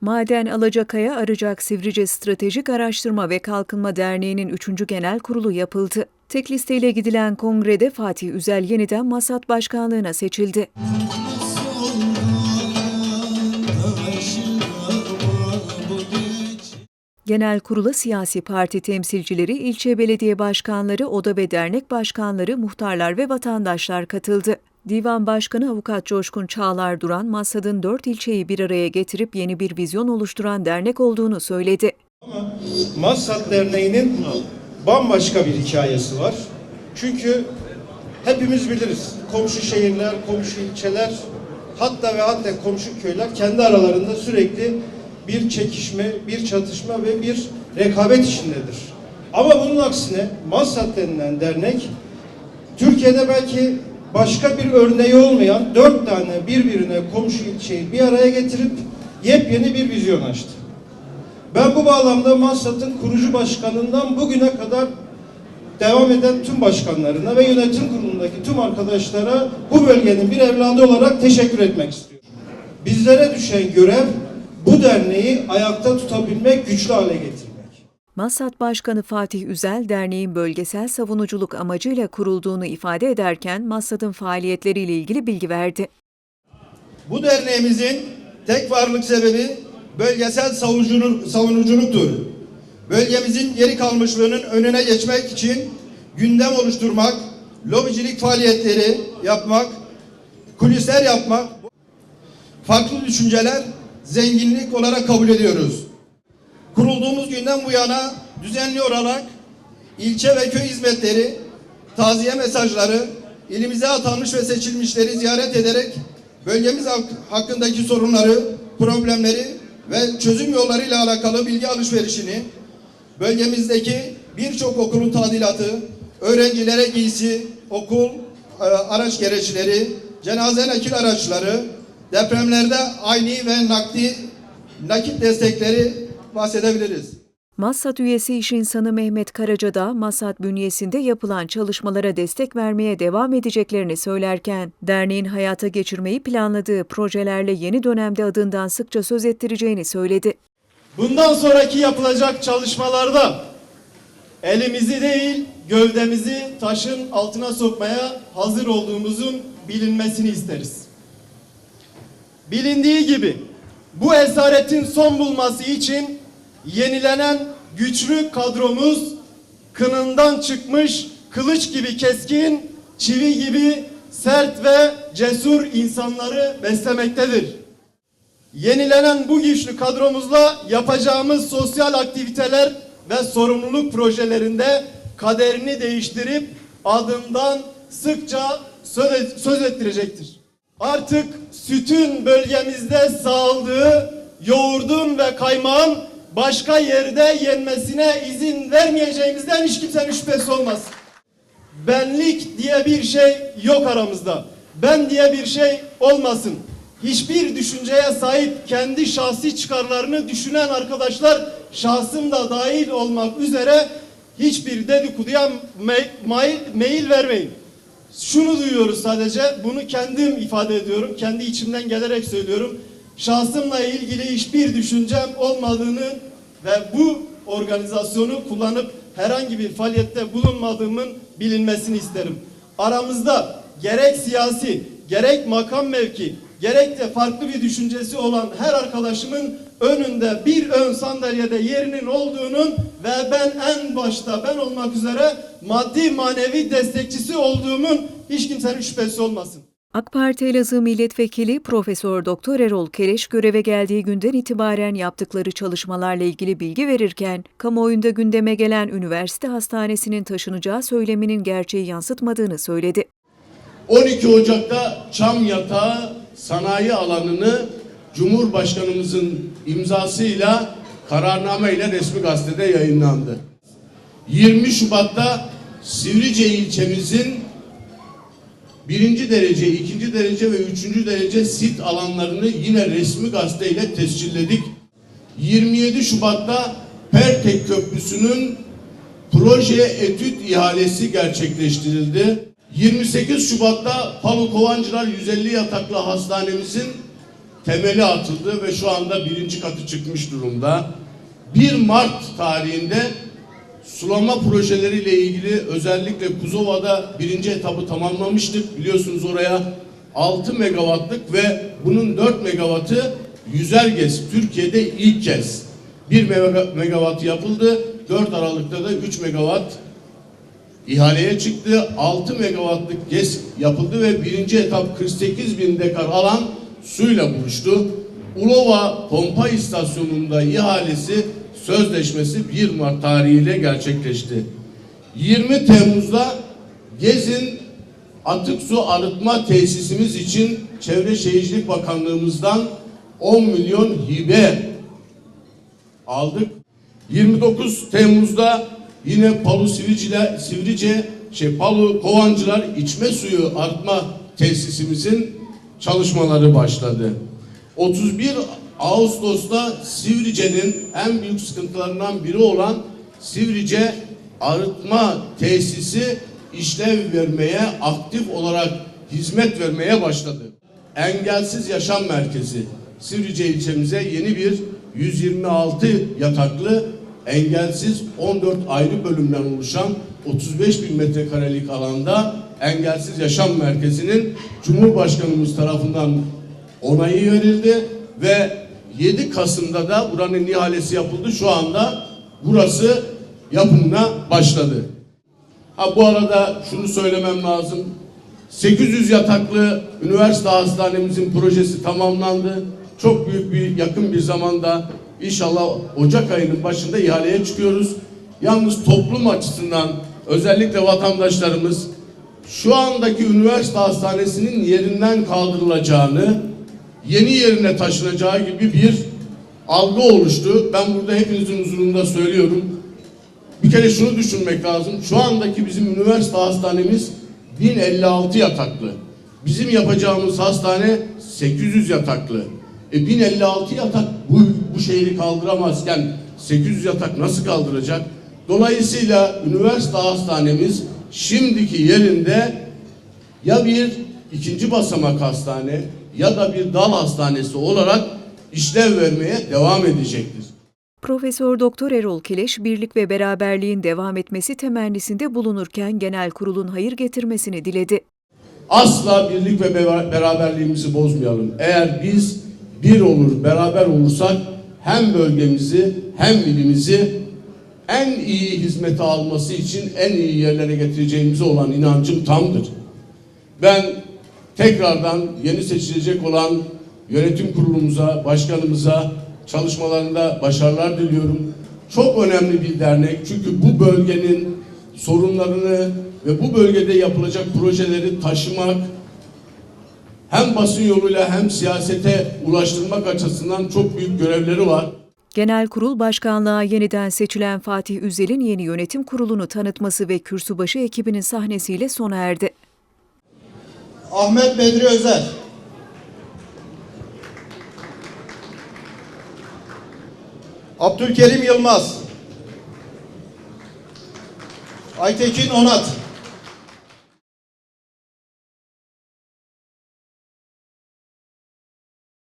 Maden Alacakaya Arıcak Sivrice Stratejik Araştırma ve Kalkınma Derneği'nin 3. Genel Kurulu yapıldı. Tek listeyle gidilen kongrede Fatih Üzel yeniden Masat Başkanlığına seçildi. Genel kurula siyasi parti temsilcileri, ilçe belediye başkanları, oda ve dernek başkanları, muhtarlar ve vatandaşlar katıldı. Divan Başkanı Avukat Coşkun Çağlar Duran, Masad'ın dört ilçeyi bir araya getirip yeni bir vizyon oluşturan dernek olduğunu söyledi. Massat Derneği'nin bambaşka bir hikayesi var. Çünkü hepimiz biliriz. Komşu şehirler, komşu ilçeler, hatta ve hatta komşu köyler kendi aralarında sürekli bir çekişme, bir çatışma ve bir rekabet içindedir. Ama bunun aksine Massat denilen dernek Türkiye'de belki başka bir örneği olmayan dört tane birbirine komşu ilçeyi bir araya getirip yepyeni bir vizyon açtı. Ben bu bağlamda Massat'ın kurucu başkanından bugüne kadar devam eden tüm başkanlarına ve yönetim kurulundaki tüm arkadaşlara bu bölgenin bir evladı olarak teşekkür etmek istiyorum. Bizlere düşen görev bu derneği ayakta tutabilmek, güçlü hale getirmek. Massat Başkanı Fatih Üzel, derneğin bölgesel savunuculuk amacıyla kurulduğunu ifade ederken Massat'ın faaliyetleriyle ilgili bilgi verdi. Bu derneğimizin tek varlık sebebi bölgesel savunuculuk, savunuculuktur. Bölgemizin geri kalmışlığının önüne geçmek için gündem oluşturmak, lobicilik faaliyetleri yapmak, kulisler yapmak, farklı düşünceler zenginlik olarak kabul ediyoruz. Kurulduğumuz günden bu yana düzenli olarak ilçe ve köy hizmetleri, taziye mesajları, ilimize atanmış ve seçilmişleri ziyaret ederek bölgemiz hak- hakkındaki sorunları, problemleri ve çözüm yollarıyla alakalı bilgi alışverişini, bölgemizdeki birçok okulun tadilatı, öğrencilere giysi, okul e, araç gereçleri, cenaze nakil araçları, depremlerde ayni ve nakdi nakit destekleri bahsedebiliriz. Massat üyesi iş insanı Mehmet Karaca da Massat bünyesinde yapılan çalışmalara destek vermeye devam edeceklerini söylerken, derneğin hayata geçirmeyi planladığı projelerle yeni dönemde adından sıkça söz ettireceğini söyledi. Bundan sonraki yapılacak çalışmalarda elimizi değil gövdemizi taşın altına sokmaya hazır olduğumuzun bilinmesini isteriz. Bilindiği gibi bu esaretin son bulması için yenilenen güçlü kadromuz kınından çıkmış kılıç gibi keskin, çivi gibi sert ve cesur insanları beslemektedir. Yenilenen bu güçlü kadromuzla yapacağımız sosyal aktiviteler ve sorumluluk projelerinde kaderini değiştirip adından sıkça söz, ettirecektir. Artık sütün bölgemizde sağladığı yoğurdun ve kaymağın başka yerde yenmesine izin vermeyeceğimizden hiç kimsenin şüphesi olmaz. Benlik diye bir şey yok aramızda. Ben diye bir şey olmasın. Hiçbir düşünceye sahip kendi şahsi çıkarlarını düşünen arkadaşlar şahsım da dahil olmak üzere hiçbir dedikoduya me- mail, mail vermeyin. Şunu duyuyoruz sadece, bunu kendim ifade ediyorum, kendi içimden gelerek söylüyorum. Şahsımla ilgili hiçbir düşüncem olmadığını ve bu organizasyonu kullanıp herhangi bir faaliyette bulunmadığımın bilinmesini isterim. Aramızda gerek siyasi, gerek makam mevki, gerek de farklı bir düşüncesi olan her arkadaşımın önünde bir ön sandalyede yerinin olduğunun ve ben en başta ben olmak üzere maddi manevi destekçisi olduğumun hiç kimsenin şüphesi olmasın. AK Parti Elazığ Milletvekili Profesör Doktor Erol Keleş göreve geldiği günden itibaren yaptıkları çalışmalarla ilgili bilgi verirken, kamuoyunda gündeme gelen üniversite hastanesinin taşınacağı söyleminin gerçeği yansıtmadığını söyledi. 12 Ocak'ta Çam Yatağı sanayi alanını Cumhurbaşkanımızın imzasıyla kararname ile resmi gazetede yayınlandı. 20 Şubat'ta Sivrice ilçemizin birinci derece, ikinci derece ve üçüncü derece sit alanlarını yine resmi gazeteyle tescilledik. 27 Şubat'ta Pertek Köprüsü'nün proje etüt ihalesi gerçekleştirildi. 28 Şubat'ta Palu Kovancılar 150 yataklı hastanemizin temeli atıldı ve şu anda birinci katı çıkmış durumda. 1 Mart tarihinde sulama projeleriyle ilgili özellikle Kuzova'da birinci etabı tamamlamıştık. Biliyorsunuz oraya 6 megawattlık ve bunun 4 megawattı yüzergez. Türkiye'de ilk kez 1 mega- megawatt yapıldı. 4 Aralık'ta da 3 megawatt ihaleye çıktı. 6 megawattlık GES yapıldı ve birinci etap 48 bin dekar alan suyla buluştu. Ulova pompa istasyonunda ihalesi sözleşmesi 1 Mart tarihiyle gerçekleşti. 20 Temmuz'da Gez'in atık su arıtma tesisimiz için Çevre Şehircilik Bakanlığımızdan 10 milyon hibe aldık. 29 Temmuz'da yine Palu Sivriciler, Sivrice, şey Palu Kovancılar içme suyu artma tesisimizin çalışmaları başladı. 31 Ağustos'ta Sivrice'nin en büyük sıkıntılarından biri olan Sivrice arıtma tesisi işlev vermeye, aktif olarak hizmet vermeye başladı. Engelsiz Yaşam Merkezi Sivrice ilçemize yeni bir 126 yataklı engelsiz 14 ayrı bölümden oluşan 35 bin metrekarelik alanda engelsiz yaşam merkezinin Cumhurbaşkanımız tarafından onayı verildi ve 7 Kasım'da da buranın ihalesi yapıldı. Şu anda burası yapımına başladı. Ha bu arada şunu söylemem lazım. 800 yataklı üniversite hastanemizin projesi tamamlandı. Çok büyük bir yakın bir zamanda inşallah Ocak ayının başında ihaleye çıkıyoruz. Yalnız toplum açısından özellikle vatandaşlarımız şu andaki üniversite hastanesinin yerinden kaldırılacağını, yeni yerine taşınacağı gibi bir algı oluştu. Ben burada hepinizin huzurunda söylüyorum. Bir kere şunu düşünmek lazım. Şu andaki bizim üniversite hastanemiz 1056 yataklı. Bizim yapacağımız hastane 800 yataklı. E 1056 yatak bu, bu şehri kaldıramazken 800 yatak nasıl kaldıracak? Dolayısıyla üniversite hastanemiz şimdiki yerinde ya bir ikinci basamak hastane ya da bir dal hastanesi olarak işlev vermeye devam edecektir. Profesör Doktor Erol Kileş, birlik ve beraberliğin devam etmesi temennisinde bulunurken genel kurulun hayır getirmesini diledi. Asla birlik ve bera- beraberliğimizi bozmayalım. Eğer biz bir olur, beraber olursak hem bölgemizi hem ilimizi en iyi hizmeti alması için en iyi yerlere getireceğimize olan inancım tamdır. Ben tekrardan yeni seçilecek olan yönetim kurulumuza, başkanımıza çalışmalarında başarılar diliyorum. Çok önemli bir dernek çünkü bu bölgenin sorunlarını ve bu bölgede yapılacak projeleri taşımak hem basın yoluyla hem siyasete ulaştırmak açısından çok büyük görevleri var. Genel kurul başkanlığa yeniden seçilen Fatih Üzel'in yeni yönetim kurulunu tanıtması ve kürsübaşı ekibinin sahnesiyle sona erdi. Ahmet Bedri Özer. Abdülkerim Yılmaz. Aytekin Onat.